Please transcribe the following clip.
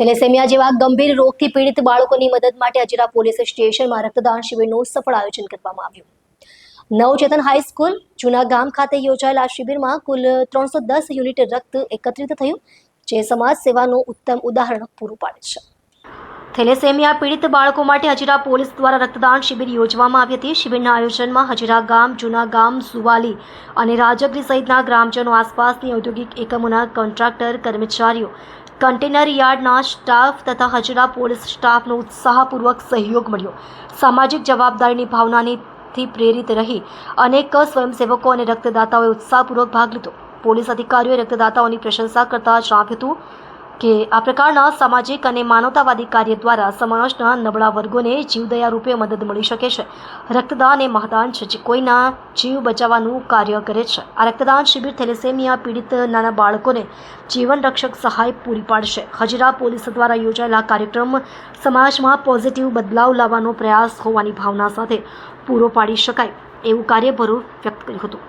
Thalassemia જેવા ગંભીર રોગથી પીડિત બાળકોની મદદ માટે અજીરા પોલીસ સ્ટેશનમાં રક્તદાન શિબિરનું સફળ આયોજન કરવામાં આવ્યું. નવચેતન હાઈસ્કૂલ, જૂના ગામ ખાતે યોજાયેલા શિબિરમાં કુલ ત્રણસો દસ યુનિટ રક્ત એકત્રિત થયું, જે સમાજ સેવાનું ઉત્તમ ઉદાહરણ પૂરું પાડે છે. થેલેસેમિયા પીડિત બાળકો માટે હજીરા પોલીસ દ્વારા રક્તદાન શિબિર યોજવામાં આવી હતી. શિબિરના આયોજનમાં હજીરા ગામ, જૂના ગામ, સુવાલી અને રાજગરી સહિતના ગ્રામજનો આસપાસની ઔદ્યોગિક એકમોના કોન્ટ્રાક્ટર, કર્મચારીઓ કન્ટેનર યાર્ડના સ્ટાફ તથા હજરા પોલીસ સ્ટાફનો ઉત્સાહપૂર્વક સહયોગ મળ્યો. સામાજિક જવાબદારીની ભાવનાની પ્રેરિત રહી અનેક સ્વયંસેવકો અને રક્તદાતાઓએ ઉત્સાહપૂર્વક ભાગ લીધો. પોલીસ અધિકારીઓએ રક્તદાતાઓની પ્રશંસા કરતા જણાવ્યું હતું કે આ પ્રકારના સામાજિક અને માનવતાવાદી કાર્ય દ્વારા સમાજના નબળા વર્ગોને જીવદયા રૂપે મદદ મળી શકે છે. રક્તદાન એ મહદાન છે જે કોઈના જીવ બચાવવાનું કાર્ય કરે છે. આ રક્તદાન શિબિર થેલેસેમિયા પીડિત નાના બાળકોને જીવન રક્ષક સહાય પૂરી પાડશે. હજીરા પોલીસ દ્વારા યોજાયેલા કાર્યક્રમ સમાજમાં પોઝિટિવ બદલાવ લાવવાનો પ્રયાસ હોવાની ભાવના સાથે પૂરો પાડી શકાય. એવું કાર્યભરું વ્યક્ત કર્યું હતું.